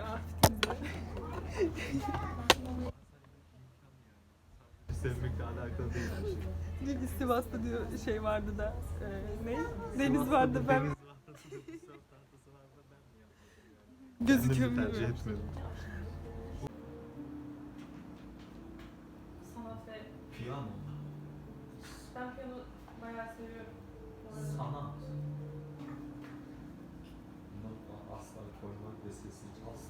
ya. Sevmekle alakalı değil bir şey. Dün Sivas'ta diyor şey vardı da e, ne? Deniz Sivas'ta vardı bir ben Deniz vardı, Sivas'ta tahtası vardı, ben mi yaptım yani? gözüküyor Kendim bir tercih muyum? etmedim. Sanat ve Piyano. ben piyano bayağı seviyorum. bu arada. Sanat.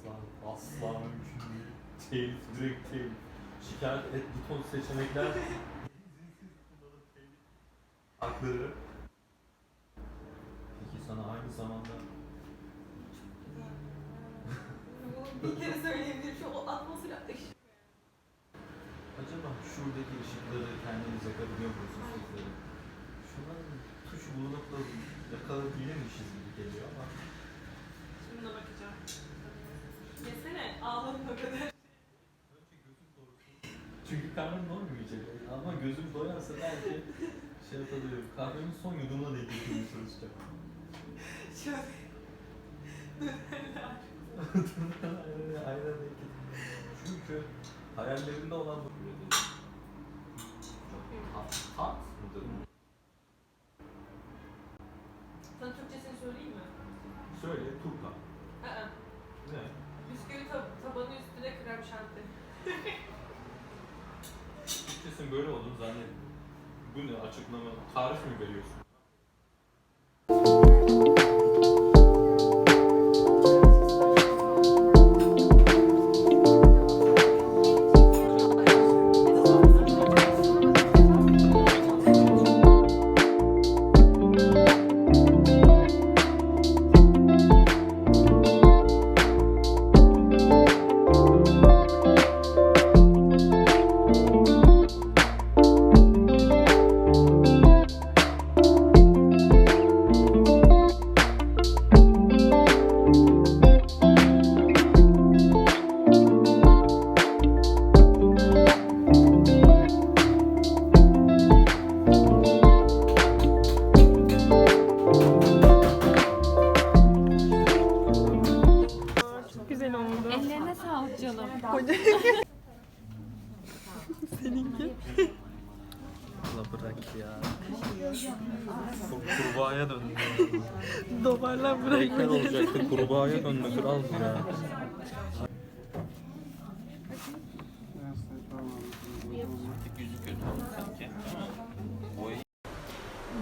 Asla asla mümkün değil. Telif, direkt telif. Şikayet et buton seçenekler. Hakları. Peki sana aynı zamanda bir kere söyleyebilirim. Şu o atmosfer ışık. acaba şuradaki ışıkları kendiniz yakabiliyor musunuz sizleri? Şunların tuşu bulunup da yakalayabilirmişiz gibi geliyor ama Şuna bakacağım. Yesene ağladın o kadar. Çünkü karnım doymayacak. Ama gözüm doyarsa belki şey yapabilirim. Kahvemin son yudumuna denk getirmeye çalışacağım. Şöyle. aynen aynen getirmeye. Çünkü hayallerimde olan bu tat mıdır? Sana Türkçesini söyleyeyim mi? Söyle, turka. Aa, Ne? Bisküvi tab- tabanı üstüne krem şanti. Türkçesinin böyle olduğunu zannetmiyorum. Bu ne açıklama? Tarif mi veriyorsun?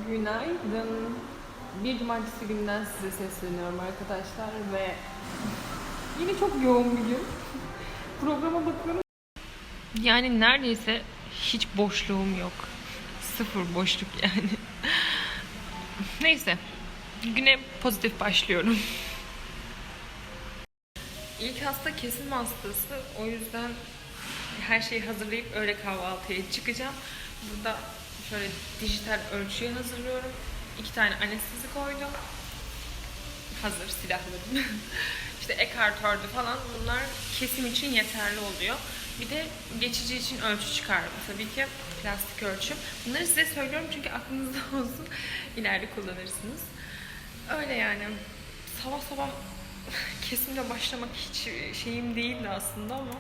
Günaydın. Bir cumartesi günden size sesleniyorum arkadaşlar ve yine çok yoğun bir gün. Programa bakıyorum. Yani neredeyse hiç boşluğum yok. Sıfır boşluk yani. Neyse. Güne pozitif başlıyorum. İlk hasta kesim hastası. O yüzden her şeyi hazırlayıp öğle kahvaltıya çıkacağım. Burada şöyle dijital ölçüyü hazırlıyorum. İki tane anestezi koydum. Hazır silahlarım. işte ekartördü falan bunlar kesim için yeterli oluyor. Bir de geçici için ölçü çıkardım. Tabii ki plastik ölçüm. Bunları size söylüyorum çünkü aklınızda olsun. İleride kullanırsınız. Öyle yani. Sabah sabah kesimle başlamak hiç şeyim değildi aslında ama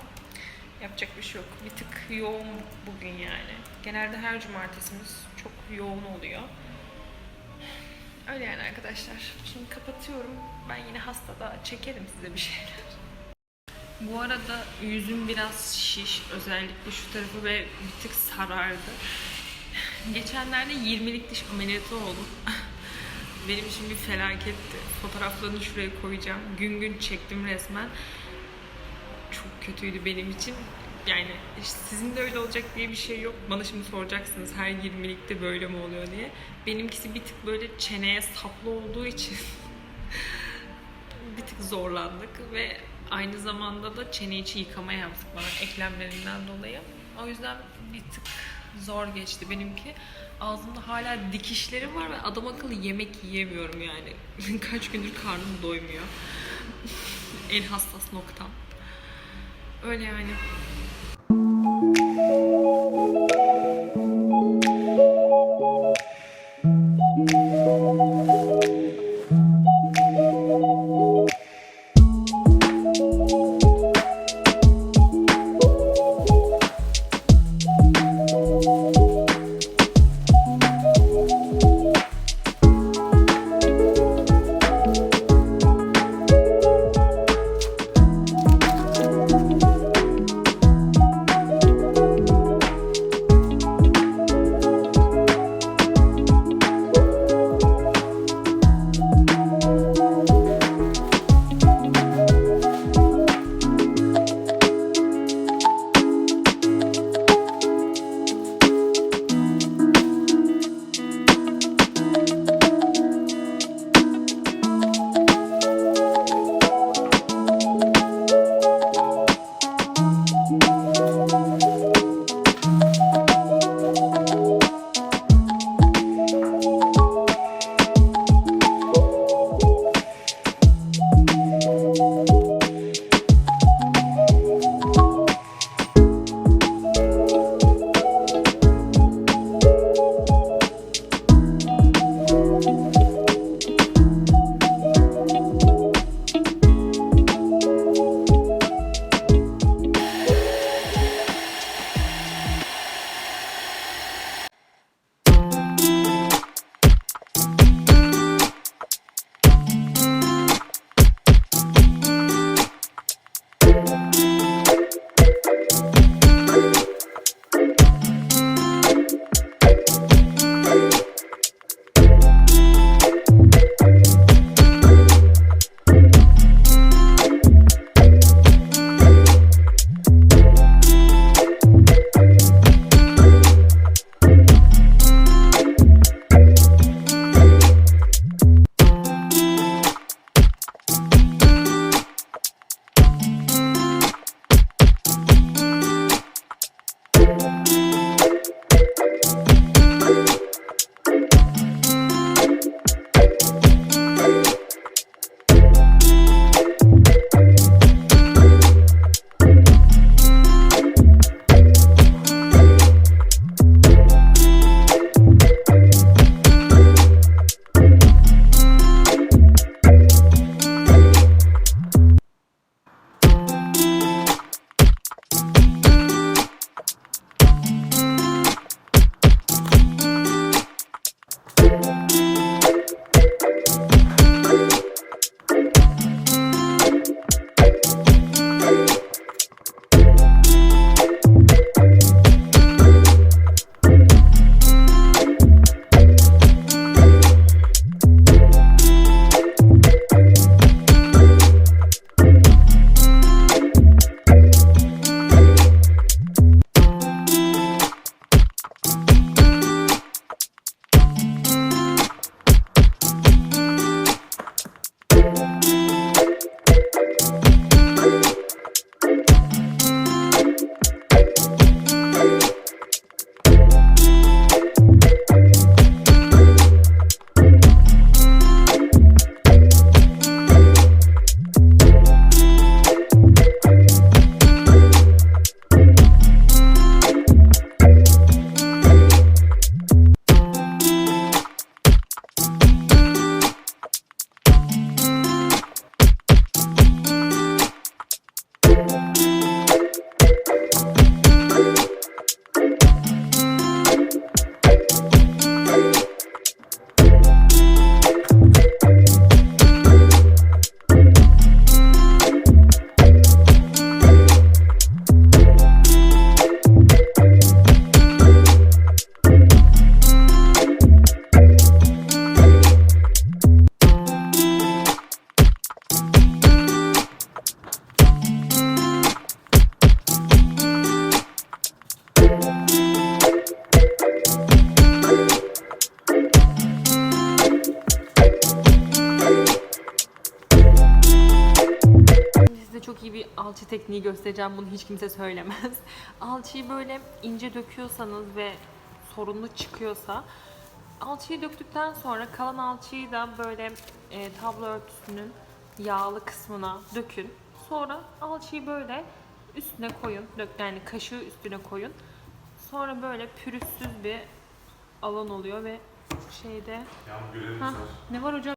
yapacak bir şey yok. Bir tık yoğun bugün yani. Genelde her cumartesimiz çok yoğun oluyor. Öyle yani arkadaşlar. Şimdi kapatıyorum. Ben yine hastada çekerim size bir şeyler. Bu arada yüzüm biraz şiş. Özellikle şu tarafı ve bir tık sarardı. Geçenlerde 20'lik diş ameliyatı oldum. Benim için bir felaketti. Fotoğraflarını şuraya koyacağım. Gün gün çektim resmen. Kötüydü benim için. Yani işte sizin de öyle olacak diye bir şey yok. Bana şimdi soracaksınız her 20'likte böyle mi oluyor diye. Benimkisi bir tık böyle çeneye saplı olduğu için bir tık zorlandık ve aynı zamanda da çene içi yıkama yaptık bana eklemlerimden dolayı. O yüzden bir tık zor geçti benimki. Ağzımda hala dikişleri var ve adam akıllı yemek yiyemiyorum yani. Kaç gündür karnım doymuyor. en hassas noktam. Öyle yani. Tekniği göstereceğim. Bunu hiç kimse söylemez. Alçıyı böyle ince döküyorsanız ve sorunlu çıkıyorsa alçıyı döktükten sonra kalan alçıyı da böyle e, tablo örtüsünün yağlı kısmına dökün. Sonra alçıyı böyle üstüne koyun. Dök, yani kaşığı üstüne koyun. Sonra böyle pürüzsüz bir alan oluyor ve şeyde Yağmur var. ne var hocam?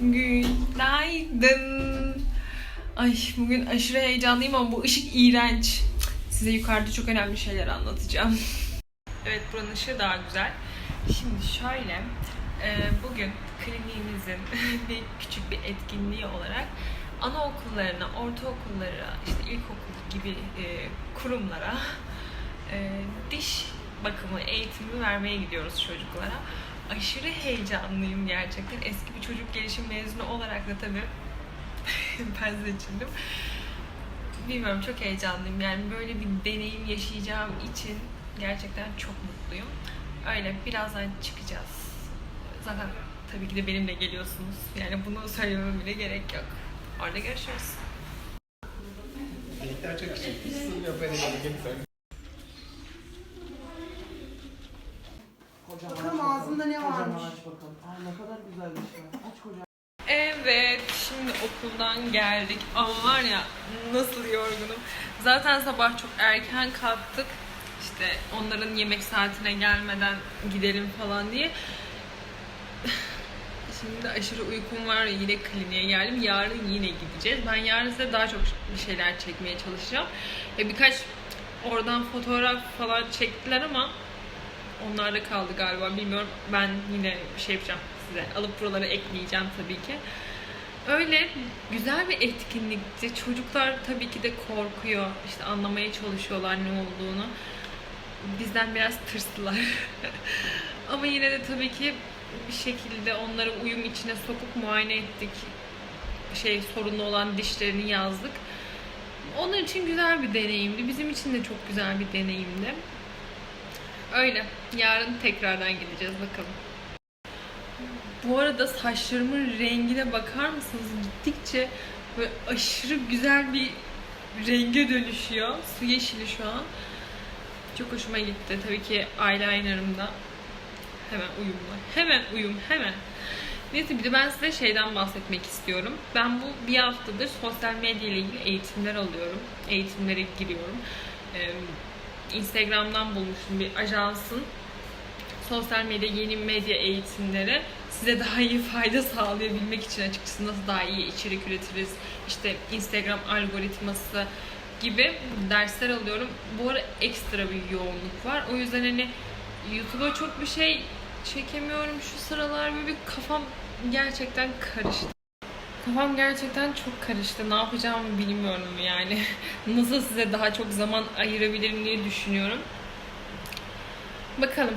Günaydın. Ay bugün aşırı heyecanlıyım ama bu ışık iğrenç. Size yukarıda çok önemli şeyler anlatacağım. Evet buranın ışığı daha güzel. Şimdi şöyle, e, bugün kliniğimizin bir küçük bir etkinliği olarak anaokullarına, ortaokullara, işte ilkokul gibi e, kurumlara e, diş bakımı eğitimi vermeye gidiyoruz çocuklara. Aşırı heyecanlıyım gerçekten. Eski bir çocuk gelişim mezunu olarak da tabii ben seçildim. Bilmiyorum çok heyecanlıyım. Yani böyle bir deneyim yaşayacağım için gerçekten çok mutluyum. Öyle birazdan çıkacağız. Zaten tabii ki de benimle geliyorsunuz. Yani bunu söylememe bile gerek yok. Orada görüşürüz. Delikler çok küçük. Hiç sığmıyor benim elime. Bakalım ağzında ne varmış. Kocaman aç bakalım. Aa ne kadar güzel bir şey. Aç kocaman. Evet, şimdi okuldan geldik. Ama var ya nasıl yorgunum. Zaten sabah çok erken kalktık. İşte onların yemek saatine gelmeden gidelim falan diye. Şimdi de aşırı uykum var ya yine kliniğe geldim. Yarın yine gideceğiz. Ben yarın size daha çok bir şeyler çekmeye çalışacağım. Ya birkaç oradan fotoğraf falan çektiler ama onlar da kaldı galiba bilmiyorum. Ben yine şey yapacağım size. Alıp buralara ekleyeceğim tabii ki. Öyle güzel bir etkinlikti. Çocuklar tabii ki de korkuyor. İşte anlamaya çalışıyorlar ne olduğunu. Bizden biraz tırstılar. Ama yine de tabii ki bir şekilde onları uyum içine sokup muayene ettik. Şey sorunlu olan dişlerini yazdık. Onun için güzel bir deneyimdi. Bizim için de çok güzel bir deneyimdi. Öyle. Yarın tekrardan gideceğiz bakalım. Bu arada saçlarımın rengine bakar mısınız? Gittikçe böyle aşırı güzel bir renge dönüşüyor. Su yeşili şu an. Çok hoşuma gitti. Tabii ki eyelinerım da hemen uyumlu. Hemen uyum, hemen. Neyse bir de ben size şeyden bahsetmek istiyorum. Ben bu bir haftadır sosyal medya ile ilgili eğitimler alıyorum. Eğitimlere giriyorum. Ee, Instagram'dan bulmuştum bir ajansın sosyal medya, yeni medya eğitimleri size daha iyi fayda sağlayabilmek için açıkçası nasıl daha iyi içerik üretiriz, işte Instagram algoritması gibi dersler alıyorum. Bu ara ekstra bir yoğunluk var. O yüzden hani YouTube'a çok bir şey çekemiyorum şu sıralar. Böyle bir kafam gerçekten karıştı. Kafam gerçekten çok karıştı. Ne yapacağımı bilmiyorum yani. Nasıl size daha çok zaman ayırabilirim diye düşünüyorum. Bakalım.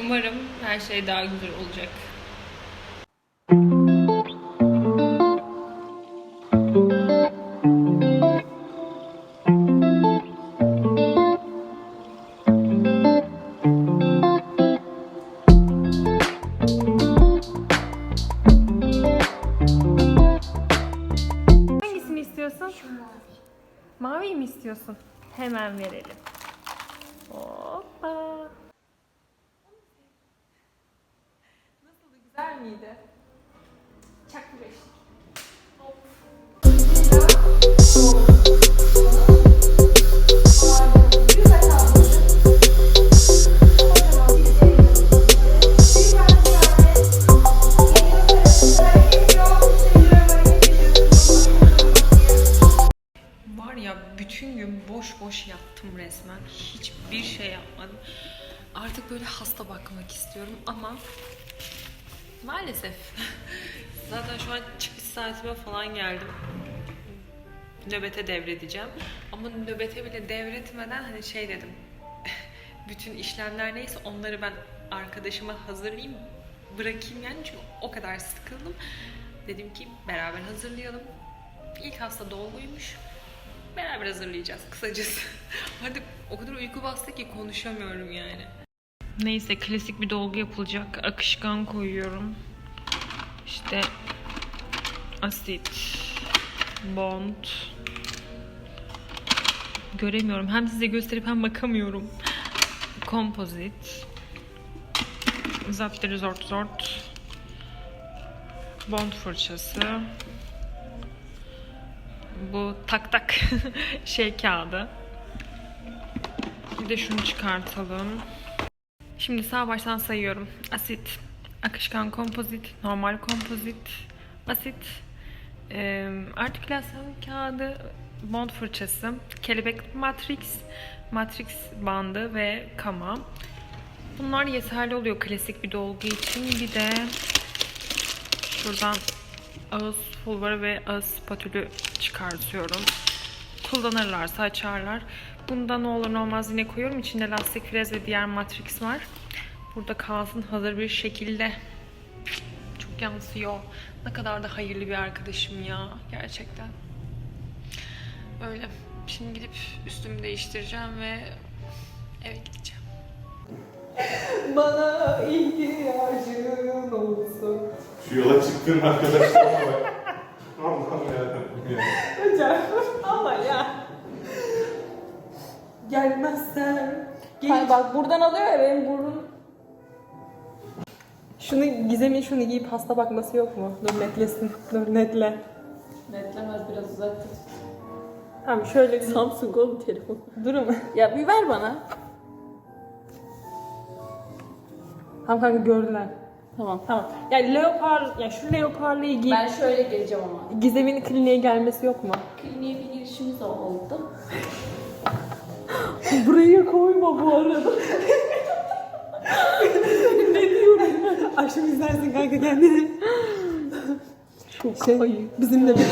Umarım her şey daha güzel olacak. Hemen verelim. Hoppa. Nasıldı? Güzel miydi? Çak bir boş boş yattım resmen. Hiçbir şey yapmadım. Artık böyle hasta bakmak istiyorum ama maalesef. Zaten şu an çıkış saatime falan geldim. nöbete devredeceğim. Ama nöbete bile devretmeden hani şey dedim. bütün işlemler neyse onları ben arkadaşıma hazırlayayım, bırakayım yani çünkü o kadar sıkıldım. Dedim ki beraber hazırlayalım. İlk hasta dolguymuş. Beraber hazırlayacağız kısacası. Artık o kadar uyku bastı ki konuşamıyorum yani. Neyse klasik bir dolgu yapılacak. Akışkan koyuyorum. İşte asit, bond. Göremiyorum. Hem size gösterip hem bakamıyorum. Kompozit. Zapteri zort zort. Bond fırçası. Bu tak tak şey kağıdı. Bir de şunu çıkartalım. Şimdi sağ baştan sayıyorum. Asit, akışkan kompozit, normal kompozit, asit, artikülasyon kağıdı, bond fırçası, kelebek matrix, matrix bandı ve kama. Bunlar yeterli oluyor klasik bir dolgu için. Bir de şuradan ağız pulvarı ve ağız spatülü çıkartıyorum. Kullanırlarsa açarlar. Bunda ne olur ne olmaz yine koyuyorum. İçinde lastik frez ve diğer matrix var. Burada kalsın hazır bir şekilde. Çok yansıyor. Ne kadar da hayırlı bir arkadaşım ya. Gerçekten. Öyle. Şimdi gidip üstümü değiştireceğim ve eve gideceğim. Bana ihtiyacın olsun. Şu yola çıktığın arkadaşlar. Hocam ama ya. Gelmezsen. Hayır bak buradan alıyor ya benim burnum. Şunu Gizem'in şunu giyip hasta bakması yok mu? Dur netlesin. Dur netle. Netlemez biraz uzakta tut. Tamam şöyle bir Samsung oğlum telefon. durun. Ya bir ver bana. Tamam kanka gördüler. Tamam. Tamam. Yani leopar, yani şu leoparlıyı giyip Ben şöyle geleceğim ama. Gizem'in kliniğe gelmesi yok mu? Kliniğe bir girişimiz oldu. Buraya koyma bu arada. ne diyorum? Akşam izlersin kanka kendini. Çok şey, bizimle bir